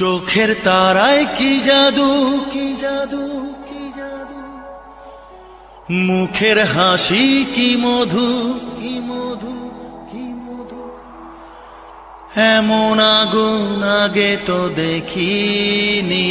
চোখের তারায় কি জাদু? কি জাদু? কি জাদু? মুখের হাসি কি মধু? কি মধু? কি মধু? এমন আগুন আগে তো দেখিনি।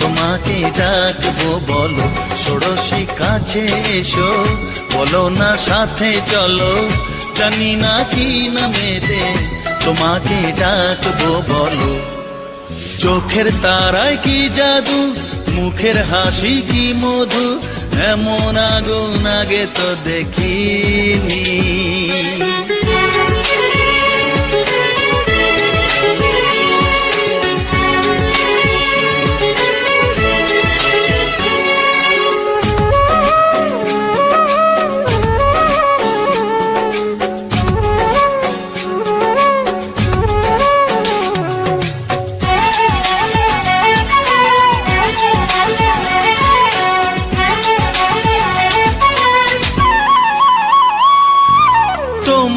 তোমাকে ডাকবো বলো, ষোড়শী কাছে এসো। বলো না সাথে চলো, জানি না কি নামেতে তোমাকে ডাকবো বলো। চোখের তারায় কি জাদু, মুখের হাসি কি মধু, এমন আগুন আগে তো দেখিনি।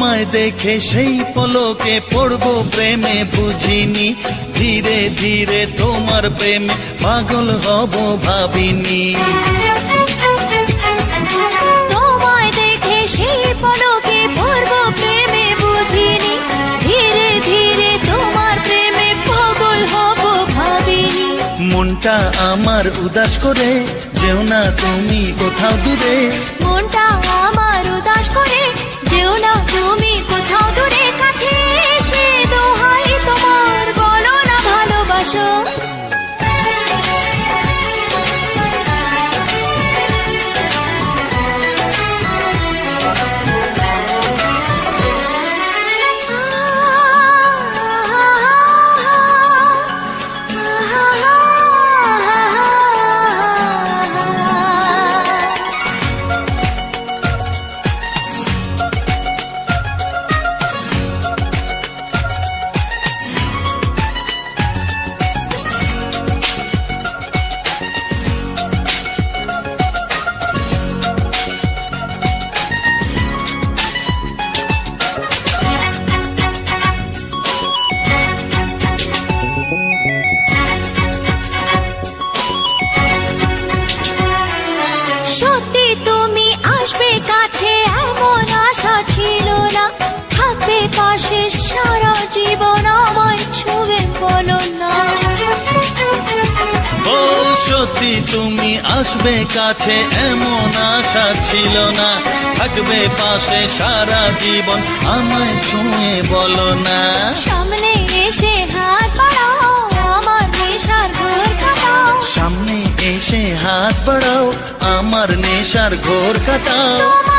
তোমায় দেখে সেই পলকে পড়ব প্রেমে বুঝিনি। ধীরে ধীরে তোমার প্রেমে পাগল হব ভাবিনি। তোমায় দেখে সেই পলকে পূর্ব প্রেমে বুঝিনি। ধীরে ধীরে তোমার প্রেমে পাগল হব ভাবিনি। মনটা আমার উদাস করে যেও না তুমি কোথাও দূরে। পাশে সারা জীবন আমায় ছুঁবে বলো না। ও সত্যি তুমি আসবে কাছে এমন আশা ছিল না। থাকবে পাশে সারা জীবন আমায় ছুঁয়ে বলো না। সামনে এসে হাত বাড়াও আমার নেশার ঘোর কাটাও। সামনে এসে হাত বাড়াও আমার নেশার ঘোর কাটাও।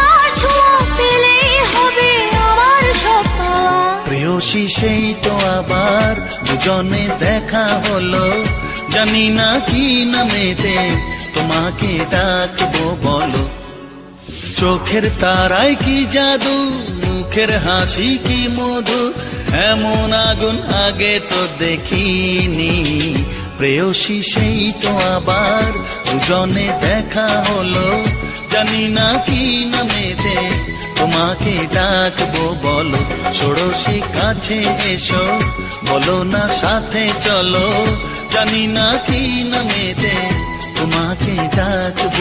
প্রেয়সী সেই তো আবার দুজনে দেখা হলো। জানি না কি নামেতে তোমাকে ডাকবো বলো। চোখের তারায় কি জাদু, মুখের হাসি কি মধু? এমন আগুন আগে তো দেখিনি। প্রেয়সী সেই তো আবার দুজনে দেখা হলো। জানি না কি নামেতে তোমাকে ডাকবো বলো ষোড়শী কাছে এসো বলো না সাথে চলো জানি না কি নামেতে তোমাকে ডাকবো